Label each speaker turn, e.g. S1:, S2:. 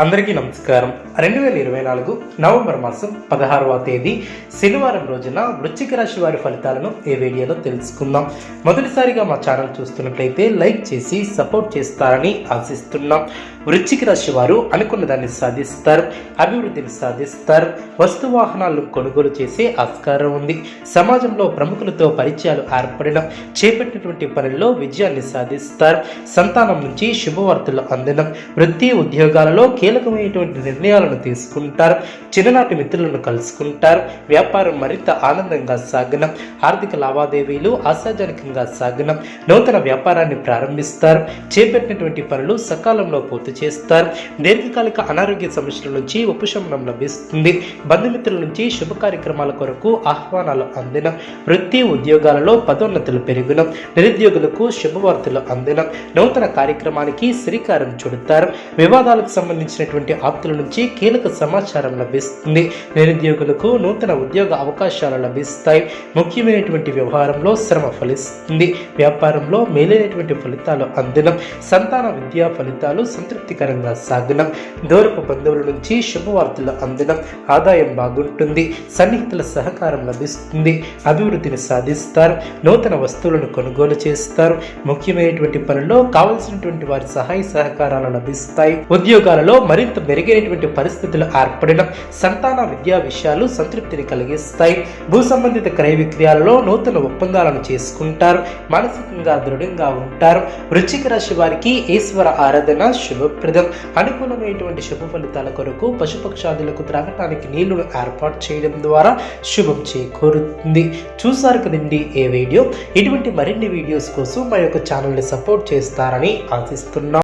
S1: అందరికీ నమస్కారం. రెండు వేల ఇరవై నాలుగు నవంబర్ మాసం పదహారవ తేదీ శనివారం రోజున వృశ్చిక రాశి వారి ఫలితాలను ఈ వీడియోలో తెలుసుకుందాం. మొదటిసారిగా మా ఛానల్ చూస్తున్నట్లయితే లైక్ చేసి సపోర్ట్ చేస్తారని ఆశిస్తున్నాం. వృశ్చిక రాశి వారు అనుకున్న దాన్ని సాధిస్తారు అభివృద్ధిని సాధిస్తారు వస్తు వాహనాలను కొనుగోలు చేసే ఆస్కారం ఉంది. సమాజంలో ప్రముఖులతో పరిచయాలు ఏర్పడడం చేపట్టినటువంటి పనుల్లో విజయాన్ని సాధిస్తారు. సంతానం నుంచి శుభవార్తలు అందడం వృత్తి ఉద్యోగాలలో కీలకమైనటువంటి నిర్ణయాలను తీసుకుంటారు. చిన్ననాటి మిత్రులను కలుసుకుంటారు. వ్యాపారం మరింత ఆనందంగా సాగనం. ఆర్థిక లావాదేవీలు ఆశాజనకంగా సాగనం. నూతన వ్యాపారాన్ని ప్రారంభిస్తారు. చేపట్టినటువంటి పనులు సకాలంలో పూర్తి చేస్తారు. దీర్ఘకాలిక అనారోగ్య సమస్యల నుంచి ఉపశమనం లభిస్తుంది. బంధుమిత్రుల నుంచి శుభ కార్యక్రమాల కొరకు ఆహ్వానాలు అందినం. వృత్తి ఉద్యోగాలలో పదోన్నతులు పెరుగునం. నిరుద్యోగులకు శుభవార్తలు అందినం. నూతన కార్యక్రమానికి శ్రీకారం చుడతారు. వివాదాలకు సంబంధించి సంబంధించినటువంటి ఆప్తుల నుంచి కీలక సమాచారం లభిస్తుంది. నిరుద్యోగులకు నూతన ఉద్యోగ అవకాశాలు లభిస్తాయి. ముఖ్యమైనటువంటి వ్యవహారంలో శ్రమ ఫలిస్తుంది. వ్యాపారంలో మేలైనటువంటి ఫలితాలు అందినం. సంతాన విద్యా ఫలితాలు సంతృప్తికరంగా సాగనం. దూరపు బంధువుల నుంచి శుభవార్తలు అందినం. ఆదాయం బాగుంటుంది. సన్నిహితుల సహకారం లభిస్తుంది. అభివృద్ధిని సాధిస్తారు. నూతన వస్తువులను కొనుగోలు చేస్తారు. ముఖ్యమైనటువంటి పనుల్లో కావలసినటువంటి వారి సహాయ సహకారాలు లభిస్తాయి. ఉద్యోగాలలో మరింత మెరుగైనటువంటి పరిస్థితులు ఏర్పడడం సంతాన విద్యా విషయాలు సంతృప్తిని కలిగిస్తాయి. భూ సంబంధిత క్రయ విక్రయాలలో నూతన ఒప్పందాలను చేసుకుంటారు. మానసికంగా దృఢంగా ఉంటారు. వృశ్చిక రాశి వారికి ఈశ్వర ఆరాధన శుభప్రదం. అనుకూలమైనటువంటి శుభ ఫలితాల కొరకు పశుపక్షాదులకు త్రాగటానికి నీళ్ళను ఏర్పాటు చేయడం ద్వారా శుభం చేకూరుతుంది. చూసారు కదండి ఏ వీడియో? ఇటువంటి మరిన్ని వీడియోస్ కోసం మా యొక్క ఛానల్ని సపోర్ట్ చేస్తారని ఆశిస్తున్నాం.